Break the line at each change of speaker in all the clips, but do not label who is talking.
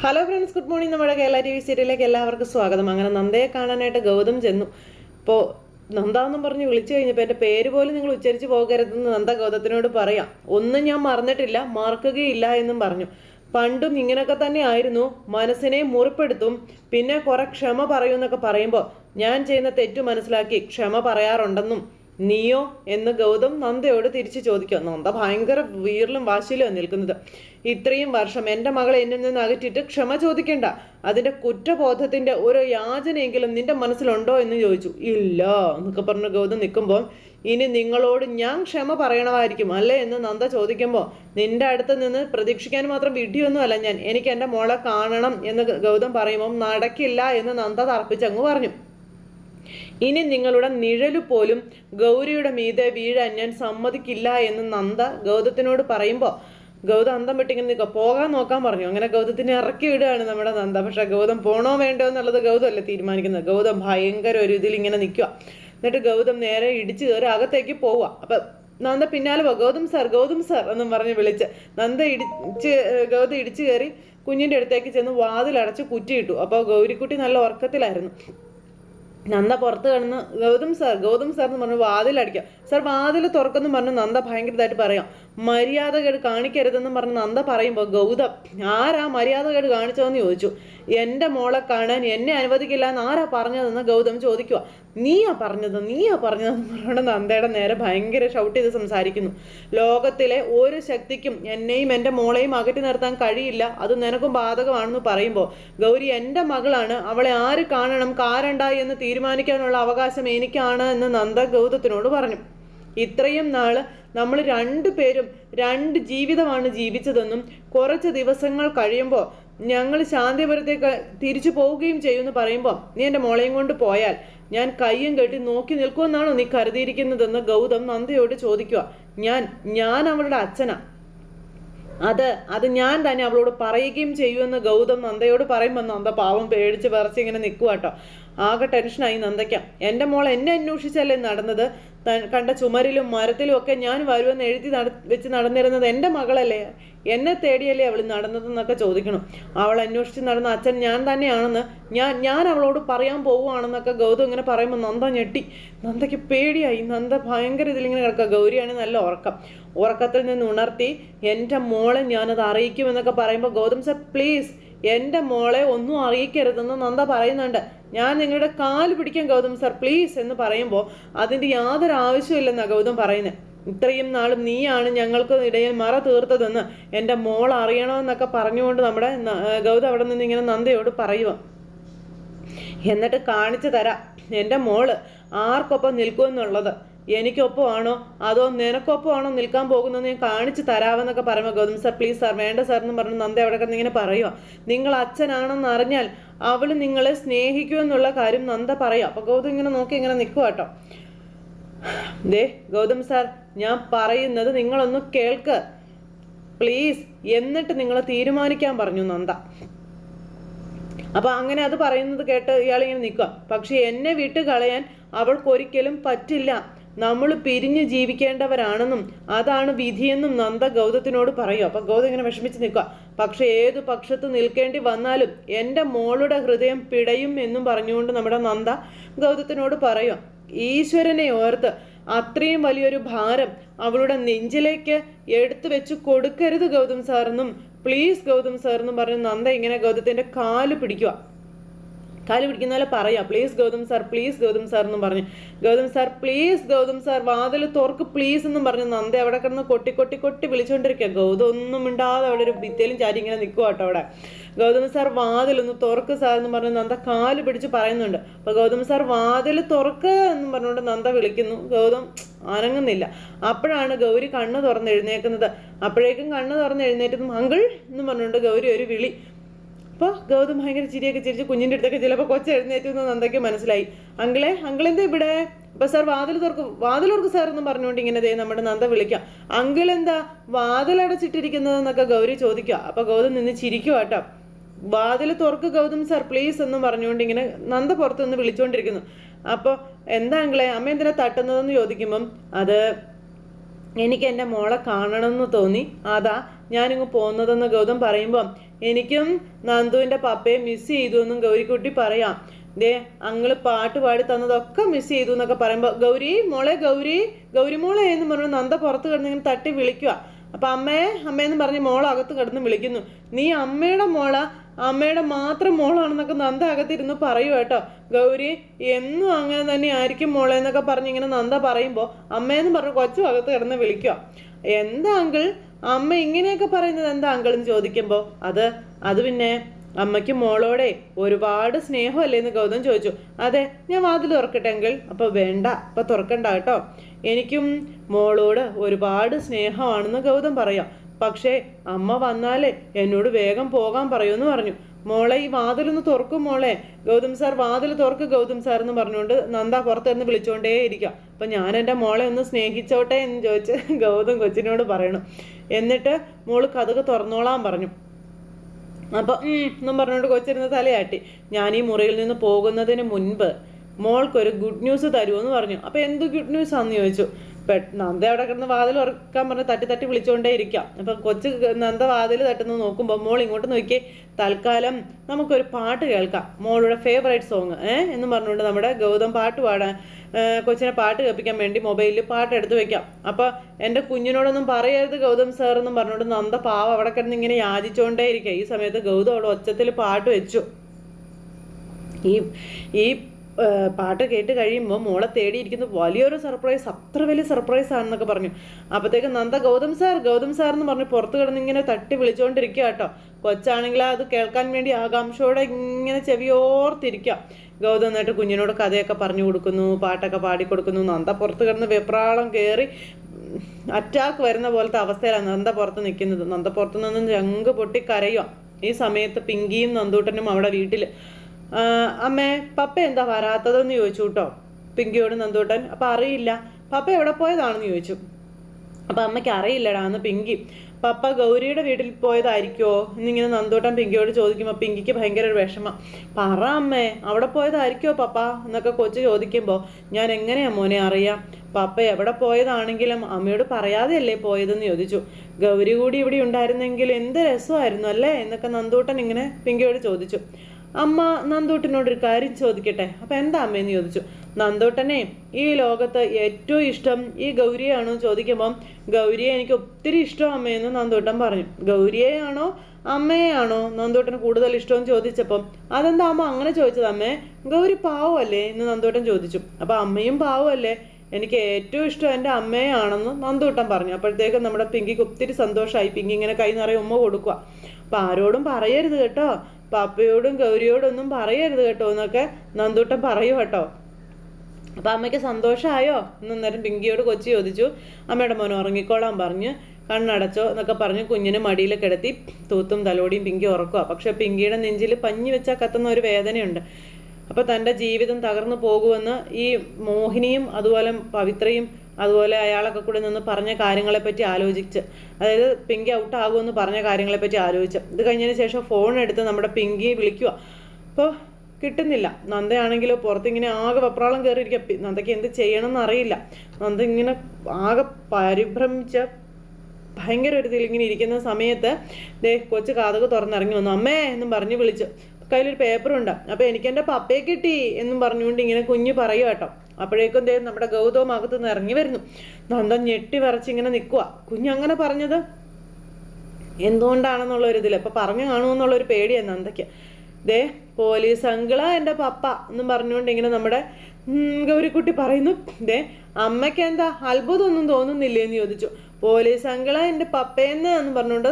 Hello friends good morning നമ്മുടെ Kerala T V സീരിയലിലേക്ക് എല്ലാവർക്കും സ്വാഗതം. അങ്ങനെ നന്ദയെ കാണാനായിട്ട് ഗൗതം ചെന്നു. ഇപ്പോൾ നന്ദ എന്നും പറഞ്ഞ് വിളിച്ചു കഴിഞ്ഞപ്പോൾ എന്റെ പേര് പോലും നിങ്ങൾ ഉച്ചരിച്ച് പോകരുതെന്ന് നന്ദ ഗൗതത്തിനോട് പറയാം. ഒന്നും ഞാൻ മറന്നിട്ടില്ല മറക്കുകയില്ല എന്നും പറഞ്ഞു. പണ്ടും ഇങ്ങനെയൊക്കെ തന്നെ ആയിരുന്നു. മനസ്സിനെ മുറിപ്പെടുത്തും പിന്നെ കുറെ ക്ഷമ പറയൂന്നൊക്കെ പറയുമ്പോൾ ഞാൻ ചെയ്യുന്ന തെറ്റു മനസ്സിലാക്കി ക്ഷമ പറയാറുണ്ടെന്നും നീയോ എന്ന് ഗൗതം നന്ദയോട് തിരിച്ചു ചോദിക്കുക. നന്ദ ഭയങ്കര വീറിലും വാശിയിലും നിൽക്കുന്നത്. ഇത്രയും വർഷം എന്റെ മകളെ എന്നിൽ നിന്ന് അകറ്റിയിട്ട് ക്ഷമ ചോദിക്കേണ്ട. അതിന്റെ കുറ്റബോധത്തിന്റെ ഒരു യാചനയെങ്കിലും നിന്റെ മനസ്സിലുണ്ടോ എന്ന് ചോദിച്ചു. ഇല്ല എന്നൊക്കെ പറഞ്ഞ് ഗൗതം നിൽക്കുമ്പോൾ ഇനി നിങ്ങളോട് ഞാൻ ക്ഷമ പറയണമായിരിക്കും അല്ലേ എന്ന് നന്ദ ചോദിക്കുമ്പോൾ നിന്റെ അടുത്ത് നിന്ന് പ്രതീക്ഷിക്കാൻ മാത്രം വിഡിയൊന്നുമല്ല ഞാൻ. എനിക്ക് എന്റെ മോളെ കാണണം എന്ന് ഗൗതം പറയുമ്പോൾ നടക്കില്ല എന്ന് നന്ദ തറപ്പിച്ചങ്ങ് പറഞ്ഞു. ഇനി നിങ്ങളുടെ നിഴലു പോലും ഗൗരിയുടെ മീതെ വീഴാൻ ഞാൻ സമ്മതിക്കില്ല എന്ന് നന്ദ ഗൗതത്തിനോട് പറയുമ്പോൾ ഗൗതം അന്തം വിട്ടിങ്ങനെ നിൽക്കുക. പോകാൻ നോക്കാൻ പറഞ്ഞു. അങ്ങനെ ഗൗതത്തിനെ ഇറക്കി വിടുകയാണ് നമ്മുടെ നന്ദ. പക്ഷെ ഗൗതം പോണോ വേണ്ടോ എന്നുള്ളത് ഗൗതം അല്ലേ തീരുമാനിക്കുന്നത്. ഗൗതം ഭയങ്കര ഒരു ഇതിൽ ഇങ്ങനെ നിൽക്കുക. എന്നിട്ട് ഗൗതം നേരെ ഇടിച്ചു കയറി അകത്തേക്ക് പോവുക. അപ്പം നന്ദ പിന്നാലെ പോ ഗൗതം സാർ ഗൗതം സാർ എന്നും പറഞ്ഞ് വിളിച്ച് നന്ദ ഇടിച്ച് ഗൗതം ഇടിച്ചു കയറി കുഞ്ഞിന്റെ അടുത്തേക്ക് ചെന്ന് വാതിലടച്ച് കുറ്റിയിട്ടു. അപ്പോൾ ഗൗരിക്കുട്ടി നല്ല ഉറക്കത്തിലായിരുന്നു. നന്ദ പുറത്ത് കിടന്ന് ഗൗതം സാർ ഗൗതം സാർ എന്ന് പറഞ്ഞ് സാർ വാതിൽ തുറക്കുന്നു പറഞ്ഞു നന്ദ ഭയങ്കരമായിട്ട് പറയാം. മര്യാദകേട് കാണിക്കരുതെന്ന് പറഞ്ഞ് നന്ദ പറയുമ്പോൾ ഗൗതം ആരാ മര്യാദ കേട് കാണിച്ചതെന്ന് ചോദിച്ചു. എന്റെ മോളെ കാണാൻ എന്നെ അനുവദിക്കില്ല എന്ന് ആരാ പറഞ്ഞതെന്ന് ഗൗതം ചോദിക്കുക നീയാ പറഞ്ഞത് നീയാ പറഞ്ഞതെന്ന് പറഞ്ഞുകൊണ്ട് നന്ദയുടെ നേരെ ഭയങ്കര ഷൗട്ട് ചെയ്ത് സംസാരിക്കുന്നു. ലോകത്തിലെ ഒരു ശക്തിക്കും എന്നെയും എന്റെ മോളെയും അകറ്റി നിർത്താൻ കഴിയില്ല. അത് നിനക്കും ബാധകമാണെന്ന് പറയുമ്പോൾ ഗൗരി എന്റെ മകളാണ്. അവളെ ആര് കാണണം കാരണ്ടായി എന്ന് തീരുമാനിക്കാനുള്ള അവകാശം എനിക്കാണ് എന്ന് നന്ദ ഗൗതത്തിനോട് പറഞ്ഞു. ഇത്രയും നാൾ നമ്മൾ രണ്ടു പേരും രണ്ട് ജീവിതമാണ് ജീവിച്ചതെന്നും കുറച്ച് ദിവസങ്ങൾ കഴിയുമ്പോൾ ഞങ്ങൾ ശാന്തിപുരത്തേക്ക് തിരിച്ചു പോവുകയും ചെയ്യുമെന്ന് പറയുമ്പോൾ നീ എന്റെ മോളെയും കൊണ്ട് പോയാൽ ഞാൻ കയ്യും കെട്ടി നോക്കി നിൽക്കുമെന്നാണോ നീ കരുതിയിരിക്കുന്നതെന്ന് ഗൗതം നന്ദയോട് ചോദിക്കുക. ഞാൻ ഞാൻ അവളുടെ അച്ഛനാ. അത് അത് ഞാൻ തന്നെ അവളോട് പറയുകയും ചെയ്യുമെന്ന് ഗൗതം നന്ദയോട് പറയുമ്പോൾ നന്ദ പാവം പേടിച്ച് പറിച്ച് ഇങ്ങനെ നിൽക്കുക കേട്ടോ ആകെ ടെൻഷനായി നന്ദയ്ക്കാം. എന്റെ മോൾ എന്നെ അന്വേഷിച്ചല്ലേ നടന്നത്? കണ്ട ചുമരിലും മരത്തിലും ഒക്കെ ഞാൻ വരുമെന്ന് എഴുതി നട വെച്ച് നടന്നിരുന്നത് എന്റെ മകളല്ലേ? എന്നെ തേടിയല്ലേ അവൾ നടന്നതെന്നൊക്കെ ചോദിക്കണം. അവൾ അന്വേഷിച്ച് നടന്ന അച്ഛൻ ഞാൻ തന്നെയാണെന്ന് ഞാൻ ഞാൻ അവളോട് പറയാൻ പോവുകയാണെന്നൊക്കെ ഗൗതം ഇങ്ങനെ പറയുമ്പോൾ നന്ദ ഞെട്ടി. നന്ദയ്ക്ക് പേടിയായി. നന്ദ ഭയങ്കര ഇതിലിങ്ങനെ കിടക്കുക ഗൗരിയാണ് നല്ല ഉറക്കം. ഉറക്കത്തിൽ നിന്ന് ഉണർത്തി എന്റെ മോളെ ഞാനത് അറിയിക്കുമെന്നൊക്കെ പറയുമ്പോൾ ഗൗതം സർ പ്ലീസ് എന്റെ മോളെ ഒന്നും അറിയിക്കരുതെന്ന് നന്ദ പറയുന്നുണ്ട്. ഞാൻ നിങ്ങളുടെ കാൽ പിടിക്കാൻ ഗൗതം സാർ പ്ലീസ് എന്ന് പറയുമ്പോൾ അതിന്റെ യാതൊരു ആവശ്യമില്ലെന്നാണ് ഗൗതം പറയുന്നത് ഇത്രയും നാളും നീയാണ് ഞങ്ങൾക്ക് ഇടയിൽ മറ തീർത്തതെന്ന് എന്റെ മോൾ അറിയണമെന്നൊക്കെ പറഞ്ഞുകൊണ്ട് നമ്മുടെ ഗൗതം അവിടെ നിന്ന് ഇങ്ങനെ നന്ദയോട് പറയുക എന്നിട്ട് കാണിച്ചു തരാം എന്റെ മോൾ ആർക്കൊപ്പം നിൽക്കുമെന്നുള്ളത്. എനിക്കൊപ്പമാണോ? അതോ നിനക്കൊപ്പമാണോ നിൽക്കാൻ പോകുന്നത് ഞാൻ കാണിച്ചു തരാമെന്നൊക്കെ പറയുമ്പോൾ ഗൗതം സാർ? പ്ലീസ് സാർ വേണ്ട സാർ എന്ന് പറഞ്ഞു നന്ദ അവിടെ കിടന്ന് ഇങ്ങനെ പറയുക നിങ്ങൾ അച്ഛനാണെന്ന് അറിഞ്ഞാൽ അവൾ നിങ്ങളെ സ്നേഹിക്കുമെന്നുള്ള കാര്യം നന്ദ പറയാം അപ്പോൾ ഗൗതം ഇങ്ങനെ നോക്കി ഇങ്ങനെ നിൽക്കുക കേട്ടോ. ദേ ഗൗതം സാർ ഞാൻ പറയുന്നത് നിങ്ങളൊന്ന് കേൾക്ക്. പ്ലീസ് എന്നിട്ട് നിങ്ങളെ തീരുമാനിക്കാൻ പറഞ്ഞു നന്ദ. അപ്പൊ അങ്ങനെ അത് പറയുന്നത് കേട്ട് ഇയാൾ ഇങ്ങനെ നിൽക്കുക പക്ഷെ എന്നെ വിട്ട് കളയാൻ അവൾക്കൊരിക്കലും പറ്റില്ല. നമ്മൾ പിരിഞ്ഞ് ജീവിക്കേണ്ടവരാണെന്നും അതാണ് വിധിയെന്നും നന്ദ ഗൗതത്തിനോട് പറയും. അപ്പൊ ഗൗതം ഇങ്ങനെ വിഷമിച്ച് നിൽക്കുക. പക്ഷെ ഏത് പക്ഷത്ത് നിൽക്കേണ്ടി വന്നാലും എന്റെ മോളുടെ ഹൃദയം പിടയും എന്നും പറഞ്ഞുകൊണ്ട് നമ്മുടെ നന്ദ ഗൗതത്തിനോട് പറയും. ഈശ്വരനെ ഓർത്ത് അത്രയും വലിയൊരു ഭാരം അവളുടെ നെഞ്ചിലേക്ക് എടുത്തു വെച്ച് കൊടുക്കരുത് ഗൗതം സാറെന്നും പ്ലീസ് ഗൗതം സാർ എന്നും പറഞ്ഞ് നന്ദ ഇങ്ങനെ ഗൗതത്തിന്റെ കാൽ പിടിക്കുക. കാൽ പിടിക്കുന്ന പോലെ പറയാം. Please Gautham sir please Gautham sir എന്നും പറഞ്ഞു. Gautham sir please Gautham sir വാതിൽ തുറക്ക് പ്ലീസ് എന്നും പറഞ്ഞു നന്ദ അവിടെ കിടന്ന് കൊട്ടി കൊട്ടി കൊട്ടി വിളിച്ചുകൊണ്ടിരിക്കുക ഗൗതം ഒന്നും മിണ്ടാതെ അവിടെ ഒരു ഭിത്തിയിലും ചാരി ഇങ്ങനെ നിൽക്കുക കേട്ടോ അവിടെ. ഗൗതം സാർ വാതിലൊന്ന് തുറക്ക് സാർ എന്ന് പറഞ്ഞ് നന്ദ കാൽ പിടിച്ച് പറയുന്നുണ്ട്. അപ്പൊ ഗൗതം സാർ വാതിൽ തുറക്ക് എന്ന് പറഞ്ഞുകൊണ്ട് നന്ദ വിളിക്കുന്നു. ഗൗതം അനങ്ങുന്നില്ല. അപ്പോഴാണ് ഗൗരി കണ്ണ് തുറന്ന് എഴുന്നേക്കുന്നത്. അപ്പോഴേക്കും കണ്ണ് തുറന്ന് എഴുന്നേറ്റതും അങ്കിൾ എന്ന് പറഞ്ഞുകൊണ്ട് ഗൗരി ഒരു വിളി അപ്പോൾ ഗൗതം ഭയങ്കര ചിരിയൊക്കെ ചിരിച്ച് കുഞ്ഞിന്റെ അടുത്തൊക്കെ ചിലപ്പോൾ കൊച്ചു എഴുന്നേറ്റ് എന്തൊക്കെ മനസ്സിലായി. അങ്കിളെ അങ്കിളെന്താ ഇവിടെ? അപ്പോൾ സാർ വാതിൽ തുറക്കും വാതിൽ തുറക്കും സാർ എന്ന് പറഞ്ഞുകൊണ്ട് ഇങ്ങനെ ദേ നമ്മുടെ നന്ദ വിളിക്കാം. അങ്കിൾ എന്താ വാതിലടച്ചിട്ടിരിക്കുന്നതെന്നൊക്കെ ഗൗരി ചോദിക്കുക അപ്പോൾ ഗൗതം നിന്ന് ചിരിക്കുക കേട്ടോ വാതിൽ തുറക്ക് ഗൗതം സാർ പ്ലീസ് എന്നും പറഞ്ഞുകൊണ്ട് ഇങ്ങനെ നന്ദ പുറത്തുനിന്ന് വിളിച്ചുകൊണ്ടിരിക്കുന്നു അപ്പോൾ എന്താ അങ്കിളെ അമ്മ എന്തിനാ തട്ടുന്നതെന്ന് ചോദിക്കുമ്പം അത് എനിക്ക് എന്റെ മോളെ കാണണമെന്ന് തോന്നി. അതാ ഞാനിങ്ങ് പോകുന്നതെന്ന് ഗൗതം പറയുമ്പം എനിക്കും നന്ദുവിന്റെ പപ്പയെ മിസ് ചെയ്തു എന്നും ഗൗരിക്കുട്ടി പറയാം. ദേ അങ്ങൾ പാട്ട് പാടി തന്നതൊക്കെ മിസ് ചെയ്തു എന്നൊക്കെ പറയുമ്പോൾ ഗൗരി മോളെ ഗൗരി ഗൗരി മോളെ എന്ന് പറഞ്ഞു നന്ദ പുറത്ത് കിടന്ന് ഇങ്ങനെ തട്ടി വിളിക്കുക അപ്പം അമ്മയെ അമ്മയെന്ന് പറഞ്ഞ് മോൾ അകത്ത് കിടന്ന് വിളിക്കുന്നു. നീ അമ്മയുടെ മോള അമ്മയുടെ മാത്രം മോളാണെന്നൊക്കെ നന്ദ അകത്തിരുന്ന് പറയൂ കേട്ടോ. ഗൗരി എന്നും അങ്ങനെ തന്നെ ആയിരിക്കും മോളെ എന്നൊക്കെ പറഞ്ഞ് ഇങ്ങനെ നന്ദ പറയുമ്പോൾ അമ്മയെന്ന് പറഞ്ഞു കൊച്ചു അകത്ത് കിടന്ന് വിളിക്കുക. എന്താ അങ്കിൾ? അമ്മ ഇങ്ങനെയൊക്കെ പറയുന്നത് എന്താ അങ്കിൾ എന്ന് ചോദിക്കുമ്പോൾ അത് അത് പിന്നെ അമ്മയ്ക്ക് മോളോടെ ഒരുപാട് സ്നേഹമല്ലേ എന്ന് ഗൗതം ചോദിച്ചു. അതെ ഞാൻ വാതിൽ തുറക്കട്ടെ അങ്കിൾ? അപ്പോൾ വേണ്ട അപ്പോൾ തുറക്കണ്ട കേട്ടോ. എനിക്കും മോളോട് ഒരുപാട് സ്നേഹമാണെന്ന് ഗൗതം പറയാം. പക്ഷേ അമ്മ വന്നാലേ എന്നോട് വേഗം പോകാൻ പറയുമെന്ന് പറഞ്ഞു. മോളെ ഈ വാതിലൊന്ന് തുറക്കും മോളെ. ഗൗതം സാർ വാതിൽ തുറക്ക് ഗൗതം സാർ എന്ന് പറഞ്ഞുകൊണ്ട് നന്ദ പുറത്തുനിന്ന് വിളിച്ചുകൊണ്ടേ ഇരിക്കാം അപ്പം ഞാൻ എന്റെ മോളെ ഒന്ന് സ്നേഹിച്ചോട്ടെ എന്ന് ചോദിച്ച് ഗൗതം കൊച്ചിനോട് പറയണം. എന്നിട്ട് മോൾ കഥക് തുറന്നോളാൻ പറഞ്ഞു. അപ്പൊ ഉം എന്നും പറഞ്ഞുകൊണ്ട് കൊച്ചിരുന്ന് തലയാട്ടി. ഞാൻ ഈ മുറിയിൽ നിന്ന് പോകുന്നതിന് മുൻപ് മോൾക്കൊരു ഗുഡ് ന്യൂസ് തരുമെന്ന് പറഞ്ഞു. അപ്പോൾ എന്ത് ഗുഡ് ന്യൂസ് ആണെന്ന് ചോദിച്ചു. നന്ദ അവിടെ കിടന്ന് വാതിൽ ഉറക്കാൻ പറഞ്ഞ് തട്ടി തട്ടി വിളിച്ചുകൊണ്ടേ ഇരിക്കാം. അപ്പൊ കൊച്ച് നന്ദ വാതിൽ തട്ടുന്ന നോക്കുമ്പോൾ മോൾ ഇങ്ങോട്ട് നോക്കി തൽക്കാലം നമുക്കൊരു പാട്ട് കേൾക്കാം. മോളുടെ ഫേവറേറ്റ് സോങ് ഏഹ് എന്ന് പറഞ്ഞുകൊണ്ട് നമ്മുടെ ഗൗതം പാട്ട് പാടാൻ കൊച്ചിനെ പാട്ട് കേൾപ്പിക്കാൻ വേണ്ടി മൊബൈലിൽ പാട്ട് എടുത്ത് വെക്കാം. അപ്പോൾ എന്റെ കുഞ്ഞിനോടൊന്നും പറയരുത് ഗൗതം സാർ എന്നും പറഞ്ഞുകൊണ്ട് നന്ദ പാവ അവിടെ കിടന്ന് ഇങ്ങനെ യാചിച്ചുകൊണ്ടേ ഇരിക്കുക ഈ സമയത്ത് ഗൗതം അവിടെ ഒച്ചത്തിൽ പാട്ട് വെച്ചു. ഈ ഈ പാട്ട് കേട്ട് കഴിയുമ്പോൾ മോളെ തേടിയിരിക്കുന്ന വലിയൊരു സർപ്രൈസ് അത്ര വലിയ സർപ്രൈസ് ആണെന്നൊക്കെ പറഞ്ഞു. അപ്പോഴത്തേക്ക് നന്ദ ഗൗതം സാർ ഗൗതം സാർ എന്ന് പറഞ്ഞ് പുറത്ത് കിടന്ന് ഇങ്ങനെ തട്ടി വിളിച്ചുകൊണ്ടിരിക്കുക കേട്ടോ. കൊച്ചാണെങ്കിൽ അത് കേൾക്കാൻ വേണ്ടി ആകാംക്ഷയോടെ ഇങ്ങനെ ചെവിയോർത്തിരിക്കുക ഗൗതം എന്നിട്ട് കുഞ്ഞിനോട് കഥയൊക്കെ പറഞ്ഞു കൊടുക്കുന്നു പാട്ടൊക്കെ പാടിക്കൊടുക്കുന്നു നന്ദ പുറത്ത് കിടന്ന് വെപ്രാളം കയറി അറ്റാക്ക് വരുന്ന പോലത്തെ അവസ്ഥയിലാണ് നന്ദ പുറത്ത് നിൽക്കുന്നത്. നന്ദ പുറത്തു നിന്ന് ജങ്ക് പൊട്ടി കരയുക ഈ സമയത്ത് പിങ്കിയും നന്ദൂട്ടനും അവിടെ വീട്ടിൽ അമ്മേ പപ്പ എന്താ വരാത്തതെന്ന് ചോദിച്ചു കേട്ടോ. പിങ്കിയോട് നന്ദൂട്ടൻ അപ്പം അറിയില്ല. പപ്പ എവിടെ പോയതാണെന്ന് ചോദിച്ചു. അപ്പം അമ്മയ്ക്ക് അറിയില്ലടാ എന്ന് പിങ്കി. പപ്പ ഗൗരിയുടെ വീട്ടിൽ പോയതായിരിക്കുമോ എന്നിങ്ങനെ നന്ദൂട്ടൻ പിങ്കിയോട് ചോദിക്കുമ്പോൾ പിങ്കിക്ക് ഭയങ്കര ഒരു വിഷമം. പറ അമ്മേ അവിടെ പോയതായിരിക്കുമോ പപ്പ? എന്നൊക്കെ കൊച്ചു ചോദിക്കുമ്പോൾ ഞാൻ എങ്ങനെയാ മോനെ അറിയാം? പപ്പ എവിടെ പോയതാണെങ്കിലും അമ്മയോട് പറയാതെയല്ലേ പോയതെന്ന് ചോദിച്ചു. ഗൗരി കൂടി ഇവിടെ ഉണ്ടായിരുന്നെങ്കിൽ എന്ത് രസമായിരുന്നു അല്ലേ? എന്നൊക്കെ നന്ദൂട്ടൻ ഇങ്ങനെ പിങ്കിയോട് ചോദിച്ചു. അമ്മ നന്ദൂട്ടനോട് ഒരു കാര്യം ചോദിക്കട്ടെ? അപ്പൊ എന്താ അമ്മയെന്ന് ചോദിച്ചു. നന്ദൂട്ടനെ ഈ ലോകത്ത് ഏറ്റവും ഇഷ്ടം ഈ ഗൗരിയാണോ ചോദിക്കുമ്പം ഗൗരിയെ എനിക്ക് ഒത്തിരി ഇഷ്ടം അമ്മയെന്ന് നന്ദൂട്ടൻ പറഞ്ഞു. ഗൗരിയെയാണോ അമ്മയെയാണോ നന്ദൂട്ടന് കൂടുതൽ ഇഷ്ടമെന്ന് ചോദിച്ചപ്പം അതെന്താ അമ്മ അങ്ങനെ ചോദിച്ചത് അമ്മേ? ഗൗരി പാവമല്ലേ എന്ന് നന്ദൂട്ടൻ ചോദിച്ചു. അപ്പൊ അമ്മയും പാവമല്ലേ? എനിക്ക് ഏറ്റവും ഇഷ്ടം എന്റെ അമ്മയാണെന്ന് നന്ദൂട്ടൻ പറഞ്ഞു. അപ്പോഴത്തേക്കും നമ്മുടെ പിങ്കിക്ക് ഒത്തിരി സന്തോഷമായി. പിങ്കി ഇങ്ങനെ കൈ നിറയെ ഉമ്മ കൊടുക്കുക അപ്പം ആരോടും പറയരുത് കേട്ടോ. പപ്പയോടും ഗൗരിയോടും ഒന്നും പറയരുത് കേട്ടോ എന്നൊക്കെ നന്ദൂട്ടം പറയൂ കേട്ടോ. അപ്പം അമ്മയ്ക്ക് സന്തോഷമായോ? എന്നേരം നേരം പിങ്കിയോട് കൊച്ചി ചോദിച്ചു. അമ്മയുടെ മോൻ ഉറങ്ങിക്കോളാൻ പറഞ്ഞ്. കണ്ണടച്ചോ എന്നൊക്കെ പറഞ്ഞ് കുഞ്ഞിനെ മടിയിൽ കിടത്തി. തൂത്തും തലോടിയും പിങ്കി ഉറക്കുക പക്ഷെ പിങ്കിയുടെ നെഞ്ചിൽ പഞ്ഞി വെച്ചാൽ കത്തുന്ന ഒരു വേദനയുണ്ട്. അപ്പോൾ തന്റെ ജീവിതം തകർന്നു പോകുമെന്ന് ഈ മോഹിനിയും അതുപോലെ പവിത്രയും അതുപോലെ അയാളൊക്കെ കൂടെ നിന്ന് പറഞ്ഞ കാര്യങ്ങളെപ്പറ്റി ആലോചിച്ച്. അതായത് പിങ്കി ഔട്ട് ആകുമെന്ന് പറഞ്ഞ കാര്യങ്ങളെപ്പറ്റി ആലോചിച്ച്. ഇത് കഴിഞ്ഞതിന് ശേഷം ഫോൺ എടുത്ത് നമ്മുടെ പിങ്കി വിളിക്കുക അപ്പോൾ കിട്ടുന്നില്ല. നന്ദയാണെങ്കിലോ പുറത്തിങ്ങനെ ആകെ വെപ്രാളം കയറിയിരിക്കുക നന്ദയ്ക്ക് എന്ത് ചെയ്യണമെന്ന് അറിയില്ല. നന്ദ ഇങ്ങനെ ആകെ പരിഭ്രമിച്ച ഭയങ്കര ഒരു ഇതിൽ ഇങ്ങനെ ഇരിക്കുന്ന സമയത്ത് ദേ കൊച്ചു കാതക തുറന്നിറങ്ങി വന്നു. അമ്മേ എന്നും പറഞ്ഞ് വിളിച്ചു. കയ്യിലൊരു പേപ്പറുണ്ട് അപ്പോൾ എനിക്ക് എന്റെ പപ്പയെ കിട്ടി എന്നും പറഞ്ഞുകൊണ്ട് ഇങ്ങനെ കുഞ്ഞ് പറയുക കേട്ടോ. അപ്പോഴേക്കും ദേ നമ്മുടെ ഗൗതം അകത്ത് നിന്ന് ഇറങ്ങി വരുന്നു. നന്ദൻ ഞെട്ടി വരച്ച് ഇങ്ങനെ നിൽക്കുക കുഞ്ഞങ്ങനെ പറഞ്ഞത്? എന്തുകൊണ്ടാണെന്നുള്ള ഒരു ഇതിൽ അപ്പൊ പറഞ്ഞു കാണുമെന്നുള്ള ഒരു പേടിയാണ് നന്ദയ്ക്ക്. ദേ പോലീസ് അങ്കിള എന്റെ പപ്പ എന്നും പറഞ്ഞുകൊണ്ട് ഇങ്ങനെ നമ്മുടെ ഗൗരിക്കുട്ടി പറയുന്നു. ദേ അമ്മയ്ക്ക് എന്താ അത്ഭുതമൊന്നും തോന്നുന്നില്ലേ എന്ന് ചോദിച്ചു. പോലീസ് അങ്കിള എന്റെ പപ്പയെന്ന് എന്ന് പറഞ്ഞുകൊണ്ട്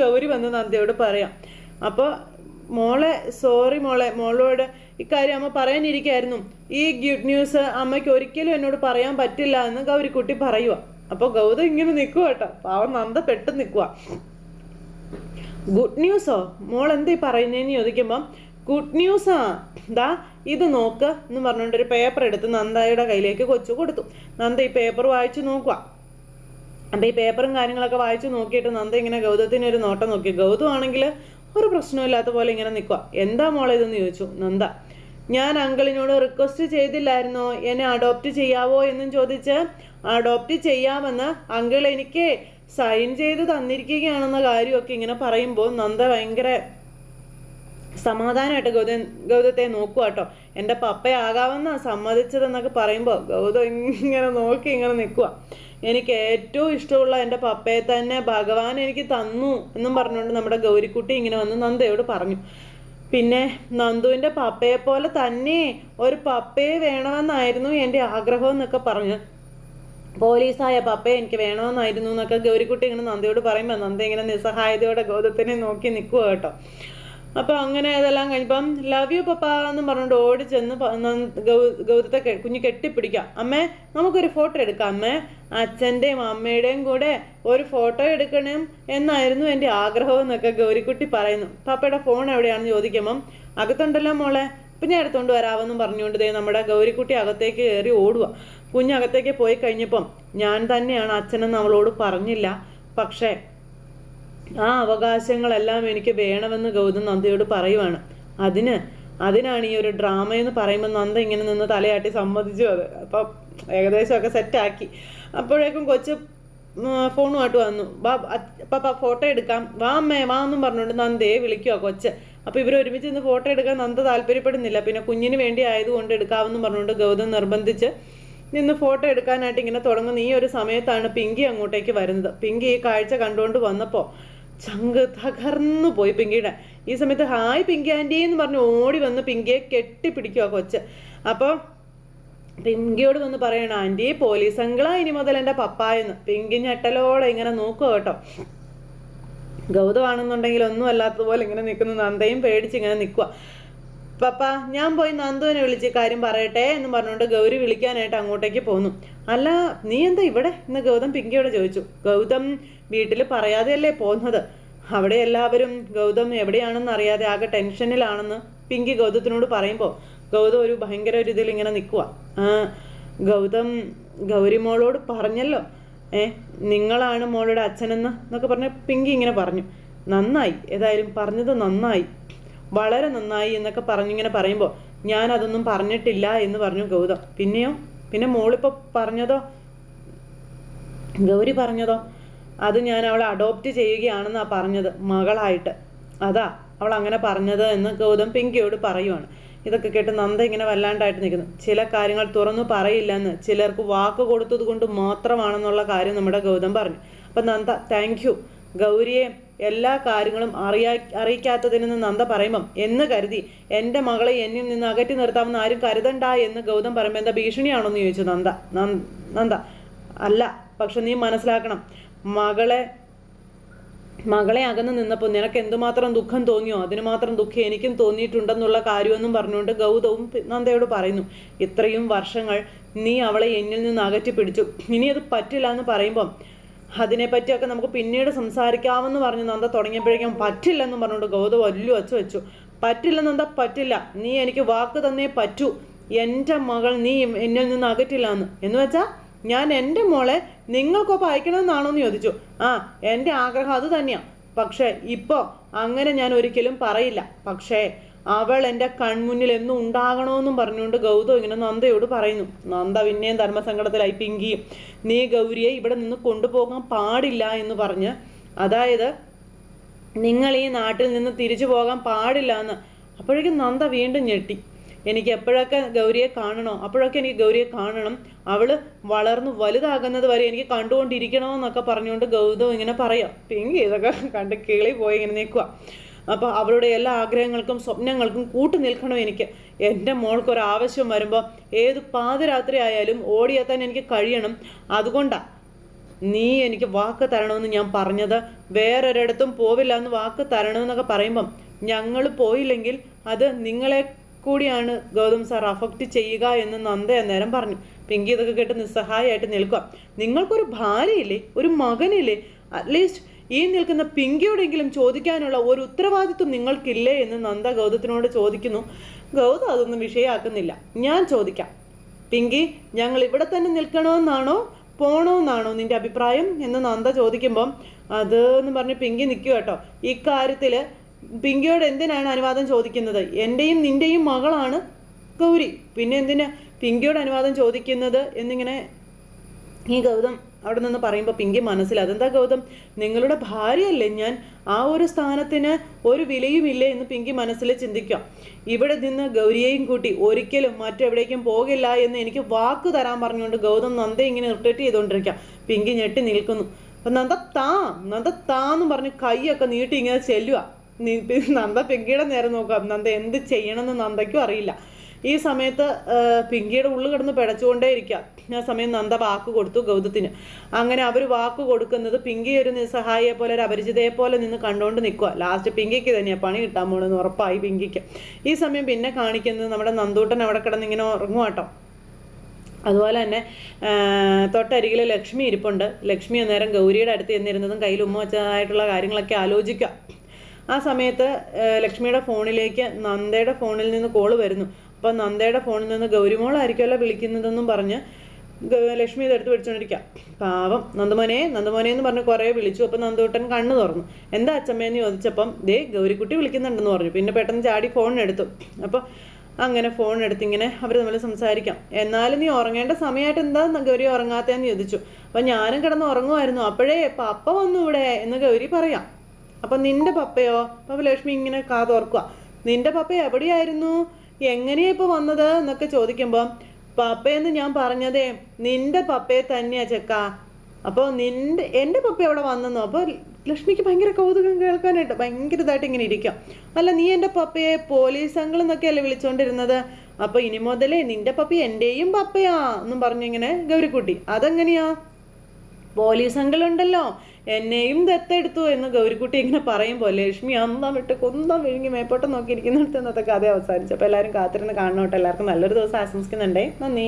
ഗൗരി വന്ന് നന്ദയോട് പറയാം. അപ്പോൾ മോളെ സോറി മോളെ മോളോട് ഇക്കാര്യം അമ്മ പറയാനിരിക്കായിരുന്നു. ഈ ഗുഡ് ന്യൂസ് അമ്മയ്ക്ക് ഒരിക്കലും എന്നോട് പറയാൻ പറ്റില്ല എന്ന് ഗൗരിക്കുട്ടി പറയുക അപ്പോൾ ഗൗതം ഇങ്ങനെ നിൽക്കുക കേട്ടോ. പാവം നന്ദ പെട്ട് നിൽക്കുക ഗുഡ് ന്യൂസോ മോൾ എന്തീ പറയുന്നതെന്ന് ചോദിക്കുമ്പം ഗുഡ് ന്യൂസാ ദാ ഇത് നോക്ക് എന്ന് പറഞ്ഞുകൊണ്ട് ഒരു പേപ്പർ എടുത്ത് നന്ദയുടെ കയ്യിലേക്ക് കൊച്ചു കൊടുത്തു. നന്ദ ഈ പേപ്പർ വായിച്ചു നോക്കുക അപ്പം ഈ പേപ്പറും കാര്യങ്ങളൊക്കെ വായിച്ചു നോക്കിയിട്ട് നന്ദ ഇങ്ങനെ ഗൗതത്തിന് ഒരു നോട്ടം നോക്കി. ഗൗതം ആണെങ്കിൽ ഒരു പ്രശ്നമില്ലാത്ത പോലെ ഇങ്ങനെ നിൽക്കുക എന്താ മോളെ ഇതെന്ന് ചോദിച്ചു? നന്ദ ഞാൻ അങ്കിളിനോട് റിക്വസ്റ്റ് ചെയ്തില്ലായിരുന്നോ? എന്നെ അഡോപ്റ്റ് ചെയ്യാവോ എന്നും ചോദിച്ച് അഡോപ്റ്റ് ചെയ്യാമെന്ന് അങ്കിൾ എനിക്ക് സൈൻ ചെയ്ത് തന്നിരിക്കുകയാണെന്ന കാര്യമൊക്കെ ഇങ്ങനെ പറയുമ്പോൾ നന്ദ ഭയങ്കര സമാധാനമായിട്ട് ഗൗത ഗൗതത്തെ നോക്കുക കേട്ടോ. എന്റെ പപ്പയാകാമെന്ന സമ്മതിച്ചതെന്നൊക്കെ പറയുമ്പോൾ ഗൗതം ഇങ്ങനെ നോക്കി ഇങ്ങനെ നിൽക്കുക. എനിക്ക് ഏറ്റവും ഇഷ്ടമുള്ള എന്റെ പപ്പയെ തന്നെ ഭഗവാൻ എനിക്ക് തന്നു എന്നും പറഞ്ഞുകൊണ്ട് നമ്മുടെ ഗൗരിക്കുട്ടി ഇങ്ങനെ വന്ന് നന്ദയോട് പറഞ്ഞു. പിന്നെ നന്ദുവിന്റെ പപ്പയെ പോലെ തന്നെ ഒരു പപ്പയെ വേണമെന്നായിരുന്നു എന്റെ ആഗ്രഹം എന്നൊക്കെ പറഞ്ഞു. പോലീസായ പപ്പയെ എനിക്ക് വേണമെന്നായിരുന്നു എന്നൊക്കെ ഗൗരിക്കുട്ടി ഇങ്ങനെ നന്ദയോട് പറയുമ്പോൾ നന്ദി ഇങ്ങനെ നിസ്സഹായതയോടെ ഗൗതത്തിനെ നോക്കി നിൽക്കുക കേട്ടോ. അപ്പോൾ അങ്ങനെ അതെല്ലാം കഴിഞ്ഞപ്പം ലവ് യു പപ്പ എന്ന് പറഞ്ഞുകൊണ്ട് ഓടി ചെന്ന് ഗൗരത്തെ കുഞ്ഞു കെട്ടിപ്പിടിക്കാം. അമ്മേ നമുക്കൊരു ഫോട്ടോ എടുക്കാം. അമ്മേ അച്ഛന്റെയും അമ്മയുടെയും കൂടെ ഒരു ഫോട്ടോ എടുക്കണം എന്നായിരുന്നു എന്റെ ആഗ്രഹം എന്നൊക്കെ ഗൗരിക്കുട്ടി പറയുന്നു. പപ്പയുടെ ഫോൺ എവിടെയാണെന്ന് ചോദിക്കുമ്പം അകത്തുണ്ടല്ലോ മോളെ. ഇപ്പം ഞാൻ എടുത്തുകൊണ്ട് വരാമെന്നും പറഞ്ഞുകൊണ്ട് ദേ നമ്മുടെ ഗൗരിക്കുട്ടി അകത്തേക്ക് കയറി ഓടുക കുഞ്ഞകത്തേക്ക് പോയി കഴിഞ്ഞപ്പം ഞാൻ തന്നെയാണ് അച്ഛനെന്ന് അവളോട് പറഞ്ഞില്ല. പക്ഷേ ആ അവകാശങ്ങളെല്ലാം എനിക്ക് വേണമെന്ന് ഗൗതം നന്ദയോട് പറയുവാണ്. അതിന് അതിനാണ് ഈ ഒരു ഡ്രാമ എന്ന് പറയുമ്പോൾ നന്ദ ഇങ്ങനെ നിന്ന് തലയാട്ടി സമ്മതിച്ചു അത്. അപ്പോൾ ഏകദേശമൊക്കെ സെറ്റാക്കി. അപ്പോഴേക്കും കൊച്ച് ഫോണുമായിട്ട് വന്നു. വാ പാപ്പ ഫോട്ടോ എടുക്കാം. വാ അമ്മേ വാ എന്നും പറഞ്ഞുകൊണ്ട് നന്ദയെ വിളിക്കുക കൊച്ച്. അപ്പോൾ ഇവർ ഒരുമിച്ച് നിന്ന് ഫോട്ടോ എടുക്കാൻ നന്ദ താല്പര്യപ്പെടുന്നില്ല. പിന്നെ കുഞ്ഞിന് വേണ്ടി ആയതുകൊണ്ട് എടുക്കാമെന്നും പറഞ്ഞുകൊണ്ട് ഗൗതം നിർബന്ധിച്ച് നിന്ന് ഫോട്ടോ എടുക്കാനായിട്ട് ഇങ്ങനെ തുടങ്ങുന്ന. ഈ ഒരു സമയത്താണ് പിങ്കി അങ്ങോട്ടേക്ക് വരുന്നത്. പിങ്കി ഈ കാഴ്ച കണ്ടുകൊണ്ട് വന്നപ്പോൾ ചങ്ക് തകർന്നു പോയി പിങ്കിയുടെ. ഈ സമയത്ത് ഹായ് പിങ്കി ആന്റി എന്ന് പറഞ്ഞ് ഓടി വന്ന് പിങ്കിയെ കെട്ടിപ്പിടിക്കുക കൊച്ച്. അപ്പോൾ പിങ്കിയോട് വന്ന് പറയണം ആന്റി പോലീസ് അങ്കിളാ ഇനി മുതൽ എന്റെ പപ്പായെന്ന്. പിങ്കി ഞെട്ടലോടെ ഇങ്ങനെ നോക്കുക കേട്ടോ. ഗൗതമാണെന്നുണ്ടെങ്കിൽ ഒന്നും അല്ലാത്തതുപോലെ ഇങ്ങനെ നിൽക്കുന്ന നന്ദയും പേടിച്ച് ഇങ്ങനെ നിൽക്കുക പപ്പ ഞാൻ പോയി നന്ദുവിനെ വിളിച്ച് കാര്യം പറയട്ടെ എന്ന് പറഞ്ഞുകൊണ്ട് ഗൗരി വിളിക്കാനായിട്ട് അങ്ങോട്ടേക്ക് പോന്നു. അല്ല നീ എന്താ ഇവിടെ? എന്ന് ഗൗതം പിങ്കിയോട് ചോദിച്ചു. ഗൗതം വീട്ടിൽ പറയാതെയല്ലേ പോകുന്നത് അവിടെ എല്ലാവരും ഗൗതം എവിടെയാണെന്ന് അറിയാതെ ആകെ ടെൻഷനിലാണെന്ന് പിങ്കി ഗൗതത്തിനോട് പറയുമ്പോൾ ഗൗതം ഒരു ഭയങ്കര ഒരു ഇതിൽ ഇങ്ങനെ നിൽക്കുക ഗൗതം ഗൗരി മോളോട് പറഞ്ഞല്ലോ. ഏ നിങ്ങളാണ് മോളുടെ അച്ഛനെന്ന് എന്നൊക്കെ പറഞ്ഞ് പിങ്കി ഇങ്ങനെ പറഞ്ഞു. നന്നായി. ഏതായാലും പറഞ്ഞത് നന്നായി. വളരെ നന്നായി എന്നൊക്കെ പറഞ്ഞിങ്ങനെ പറയുമ്പോൾ ഞാൻ അതൊന്നും പറഞ്ഞിട്ടില്ല എന്ന് പറഞ്ഞു ഗൗതം. പിന്നെയോ? പിന്നെ മോളിപ്പോൾ പറഞ്ഞതോ? ഗൗരി പറഞ്ഞതോ? അത് ഞാൻ അവളെ അഡോപ്റ്റ് ചെയ്യുകയാണെന്നാണ് പറഞ്ഞത് മകളായിട്ട്. അതാ അവൾ അങ്ങനെ പറഞ്ഞത് എന്ന് ഗൗതം പിങ്കിയോട് പറയുവാണ്. ഇതൊക്കെ കേട്ട് നന്ദ ഇങ്ങനെ വല്ലാണ്ടായിട്ട് നിൽക്കുന്നു ചില കാര്യങ്ങൾ തുറന്നു പറയില്ലെന്ന് ചിലർക്ക് വാക്ക് കൊടുത്തത് കൊണ്ട് മാത്രമാണെന്നുള്ള കാര്യം നമ്മുടെ ഗൗതം പറഞ്ഞു. അപ്പം നന്ദ താങ്ക് ഗൗരിയെ എല്ലാ കാര്യങ്ങളും അറിയാ അറിയിക്കാത്തതിനെന്ന് നന്ദ പറയുമ്പം എന്ന് കരുതി എന്റെ മകളെ എന്നിൽ നിന്ന് അകറ്റി നിർത്താമെന്ന് ആരും കരുതണ്ട എന്ന് ഗൗതം പറയുമ്പോൾ എന്താ ഭീഷണിയാണോന്ന് ചോദിച്ചു നന്ദ. നന്ദ. അല്ല പക്ഷെ നീ മനസ്സിലാക്കണം. മകളെ മകളെ അകന്ന് നിന്നപ്പോൾ നിനക്ക് എന്തുമാത്രം ദുഃഖം തോന്നിയോ? അതിന് മാത്രം ദുഃഖം എനിക്കും തോന്നിയിട്ടുണ്ടെന്നുള്ള കാര്യമെന്നും പറഞ്ഞുകൊണ്ട് ഗൗതവും നന്ദയോട് പറയുന്നു. ഇത്രയും വർഷങ്ങൾ നീ അവളെ എന്നിൽ നിന്ന് അകറ്റി പിടിച്ചു. ഇനി അത് പറ്റില്ല എന്ന് പറയുമ്പം അതിനെപ്പറ്റിയൊക്കെ നമുക്ക് പിന്നീട് സംസാരിക്കാമെന്ന് പറഞ്ഞ് നന്ദ തുടങ്ങിയപ്പോഴേക്കും പറ്റില്ലെന്ന് പറഞ്ഞുകൊണ്ട് ഗൗതം വല്ലു വച്ചു വെച്ചു. പറ്റില്ല നന്ദ പറ്റില്ല. നീ എനിക്ക് വാക്ക് തന്നേ പറ്റൂ. എന്റെ മകൾ നീ എന്നിൽ നിന്ന് അകറ്റില്ല എന്ന് എന്ന് വെച്ചാൽ ഞാൻ എന്റെ മോളെ നിങ്ങൾക്കൊപ്പം അയക്കണമെന്നാണോ എന്ന് ചോദിച്ചു. ആ എന്റെ ആഗ്രഹം അത് തന്നെയാണ് പക്ഷേ ഇപ്പോൾ അങ്ങനെ ഞാൻ ഒരിക്കലും പറയില്ല. പക്ഷേ അവൾ എന്റെ കൺമുന്നിൽ എന്നും ഉണ്ടാകണമെന്നും പറഞ്ഞുകൊണ്ട് ഗൗതം ഇങ്ങനെ നന്ദയോട് പറയുന്നു. നന്ദ പിന്നെയും ധർമ്മസങ്കടത്തിലായി പിങ്കിയും നീ ഗൗരിയെ ഇവിടെ നിന്ന് കൊണ്ടുപോകാൻ പാടില്ല എന്ന് പറഞ്ഞ് അതായത് നിങ്ങൾ ഈ നാട്ടിൽ നിന്ന് തിരിച്ചു പോകാൻ പാടില്ല എന്ന് അപ്പോഴേക്കും നന്ദ വീണ്ടും ഞെട്ടി. എനിക്ക് എപ്പോഴൊക്കെ ഗൗരിയെ കാണണോ അപ്പോഴൊക്കെ എനിക്ക് ഗൗരിയെ കാണണം. അവൾ വളർന്നു വലുതാകുന്നത് വരെ എനിക്ക് കണ്ടുകൊണ്ടിരിക്കണമെന്നൊക്കെ പറഞ്ഞുകൊണ്ട് ഗൗതം ഇങ്ങനെ പറയാം. പിങ്കി ഇതൊക്കെ കണ്ട് കിളി പോയി ഇങ്ങനെ നിൽക്കുക അപ്പോൾ അവരുടെ എല്ലാ ആഗ്രഹങ്ങൾക്കും സ്വപ്നങ്ങൾക്കും കൂട്ടു നിൽക്കണം എനിക്ക്. എന്റെ മോൾക്കൊരു ആവശ്യം വരുമ്പോൾ ഏത് പാതിരാത്രി ആയാലും ഓടിയെത്താൻ എനിക്ക് കഴിയണം. അതുകൊണ്ടാണ് നീ എനിക്ക് വാക്ക് തരണമെന്ന് ഞാൻ പറഞ്ഞത്. വേറൊരിടത്തും പോവില്ല എന്ന് വാക്ക് തരണമെന്നൊക്കെ പറയുമ്പം ഞങ്ങൾ പോയില്ലെങ്കിൽ അത് നിങ്ങളെ കൂടിയാണ് ഗൗതം സാർ അഫക്റ്റ് ചെയ്യുക എന്ന് നന്ദ അന്നേരം പറഞ്ഞു. പിങ്കി ഇതൊക്കെ കേട്ട് നിസ്സഹായമായിട്ട് നിൽക്കുക. നിങ്ങൾക്കൊരു ഭാര്യയില്ലേ? ഒരു മകനില്ലേ? അറ്റ്ലീസ്റ്റ് ഈ നിൽക്കുന്ന പിങ്കിയോടെങ്കിലും ചോദിക്കാനുള്ള ഒരു ഉത്തരവാദിത്വം നിങ്ങൾക്കില്ലേ എന്ന് നന്ദ ഗൗതത്തിനോട് ചോദിക്കുന്നു. ഗൗതം അതൊന്നും വിഷയമാക്കുന്നില്ല ഞാൻ ചോദിക്കാം. പിങ്കി ഞങ്ങൾ ഇവിടെ തന്നെ നിൽക്കണമെന്നാണോ പോണമെന്നാണോ നിന്റെ അഭിപ്രായം? എന്ന് നന്ദ ചോദിക്കുമ്പം അത് എന്ന് പറഞ്ഞ് പിങ്കി നിൽക്കുക കേട്ടോ. ഇക്കാര്യത്തിൽ പിങ്കിയോട് എന്തിനാണ് അനുവാദം ചോദിക്കുന്നത്? എന്റെയും നിന്റെയും മകളാണ് ഗൗരി. പിന്നെ എന്തിനാ പിങ്കിയോട് അനുവാദം ചോദിക്കുന്നത് എന്നിങ്ങനെ ഈ ഗൗതം അവിടെ നിന്ന് പറയുമ്പോൾ പിങ്കി മനസ്സിൽ അതെന്താ ഗൗതം? നിങ്ങളുടെ ഭാര്യയല്ലേ ഞാൻ? ആ ഒരു സ്ഥാനത്തിന് ഒരു വിലയുമില്ല എന്ന് പിങ്കി മനസ്സിൽ ചിന്തിക്കാം. ഇവിടെ നിന്ന് ഗൗരിയെയും കൂട്ടി ഒരിക്കലും മറ്റെവിടേക്കും പോകില്ല എന്ന് എനിക്ക് വാക്ക് തരാൻ പറഞ്ഞുകൊണ്ട് ഗൗതം നന്ദ ഇങ്ങനെ ഇറിറ്റേറ്റ് ചെയ്തുകൊണ്ടിരിക്കാം പിങ്കി ഞെട്ടി നിൽക്കുന്നു. അപ്പം നന്ദ താ നന്ദ താ എന്ന് പറഞ്ഞ് കൈയൊക്കെ നീട്ടി ഇങ്ങനെ ചെല്ലുക നന്ദ പിങ്കിയുടെ നേരെ നോക്കാം നന്ദ എന്ത് ചെയ്യണമെന്ന് നന്ദയ്ക്കും അറിയില്ല. ഈ സമയത്ത് പിങ്കിയുടെ ഉള്ളു കിടന്ന് പിടച്ചുകൊണ്ടേ ഇരിക്കുക ആ സമയം നന്ദ വാക്ക് കൊടുത്തു ഗൗതത്തിന്. അങ്ങനെ അവർ വാക്ക് കൊടുക്കുന്നത് പിങ്കി ഒരു നിസ്സഹായിയെ പോലെ ഒരു അപരിചിതയെ പോലെ നിന്ന് കണ്ടുകൊണ്ട് നിൽക്കുക ലാസ്റ്റ് പിങ്കിക്ക് തന്നെയാണ് പണി കിട്ടാൻ പോകണമെന്ന് ഉറപ്പായി പിങ്കിക്ക്. ഈ സമയം പിന്നെ കാണിക്കുന്നത് നമ്മുടെ നന്ദൂട്ടൻ അവിടെ കിടന്ന് ഇങ്ങനെ ഉറങ്ങുവാട്ടോ അതുപോലെ തന്നെ തൊട്ടരികിൽ ലക്ഷ്മി ഇരിപ്പുണ്ട്. ലക്ഷ്മി അന്നേരം ഗൗരിയുടെ അടുത്ത് ചെന്നിരുന്നതും കയ്യിൽ ഉമ്മ വെച്ചതായിട്ടുള്ള കാര്യങ്ങളൊക്കെ ആലോചിക്കുക ആ സമയത്ത് ലക്ഷ്മിയുടെ ഫോണിലേക്ക് നന്ദയുടെ ഫോണിൽ നിന്ന് കോൾ വരുന്നു. അപ്പം നന്ദയുടെ ഫോണിൽ നിന്ന് ഗൗരിമോളായിരിക്കുമല്ലോ വിളിക്കുന്നതെന്നും പറഞ്ഞ് ലക്ഷ്മി ഇതെടുത്ത് പിടിച്ചോണ്ടിരിക്കുക പാവം നന്ദമോനെ നന്ദമോനെ എന്ന് പറഞ്ഞ് കുറേ വിളിച്ചു. അപ്പം നന്ദൂട്ടൻ കണ്ണ് തുറന്നു. എന്താ അച്ഛമ്മേന്ന് ചോദിച്ചപ്പം ദേ ഗൗരിക്കുട്ടി വിളിക്കുന്നുണ്ടെന്ന് പറഞ്ഞു. പിന്നെ പെട്ടെന്ന് ചാടി ഫോൺ എടുത്തു. അപ്പോൾ അങ്ങനെ ഫോൺ എടുത്തിങ്ങനെ അവർ തമ്മിൽ സംസാരിക്കാം. എന്നാലും നീ ഉറങ്ങേണ്ട സമയമായിട്ട് എന്താ ഗൗരി ഉറങ്ങാത്തതെന്ന് ചോദിച്ചു. അപ്പം ഞാനും കിടന്ന് ഉറങ്ങുമായിരുന്നു. അപ്പോഴേ അപ്പ വന്നു ഇവിടെ എന്ന് ഗൗരി പറയാം. അപ്പം നിന്റെ പപ്പയോ? അപ്പം ലക്ഷ്മി ഇങ്ങനെ കാതോർക്കുക നിന്റെ പപ്പ എവിടെയായിരുന്നു? എങ്ങനെയാ ഇപ്പോൾ വന്നത് എന്നൊക്കെ ചോദിക്കുമ്പോൾ പപ്പയെന്ന് ഞാൻ പറഞ്ഞതേ നിന്റെ പപ്പയെ തന്നെയാ ചെക്ക. അപ്പോൾ നിന്റെ എന്റെ പപ്പ എവിടെ വന്നെന്നോ? അപ്പോൾ ലക്ഷ്മിക്ക് ഭയങ്കര കൗതുകം കേൾക്കാനായിട്ട് ഭയങ്കര ഇതായിട്ട് ഇങ്ങനെ ഇരിക്കാം. അല്ല നീ എന്റെ പപ്പയെ പോലീസ് അങ്കിൾ എന്നൊക്കെയല്ലേ വിളിച്ചുകൊണ്ടിരുന്നത് അപ്പോൾ ഇനി മുതലേ നിന്റെ പപ്പ എന്റെയും പപ്പയാ എന്നും പറഞ്ഞിങ്ങനെ ഗൗരിക്കുട്ടി. അതെങ്ങനെയാ? പോലീസ് അങ്കിൾ ഉണ്ടല്ലോ എന്നെയും ദത്തെടുത്തു എന്ന് ഗൗരിക്കുട്ടി ഇങ്ങനെ പറയുമ്പോൾ ലക്ഷ്മി അന്നാ വിട്ട് കൊന്നാ വിഴുങ്ങി മേപ്പോട്ടം നോക്കിയിരിക്കുന്നിടത്ത് എന്നത്തെ കഥ അവസാനിച്ചു. അപ്പോൾ എല്ലാവരും കാത്തിരുന്ന് കാണണോട്ടെ എല്ലാവർക്കും നല്ലൊരു ദിവസം ആശംസിക്കുന്നുണ്ടേ. നന്ദി.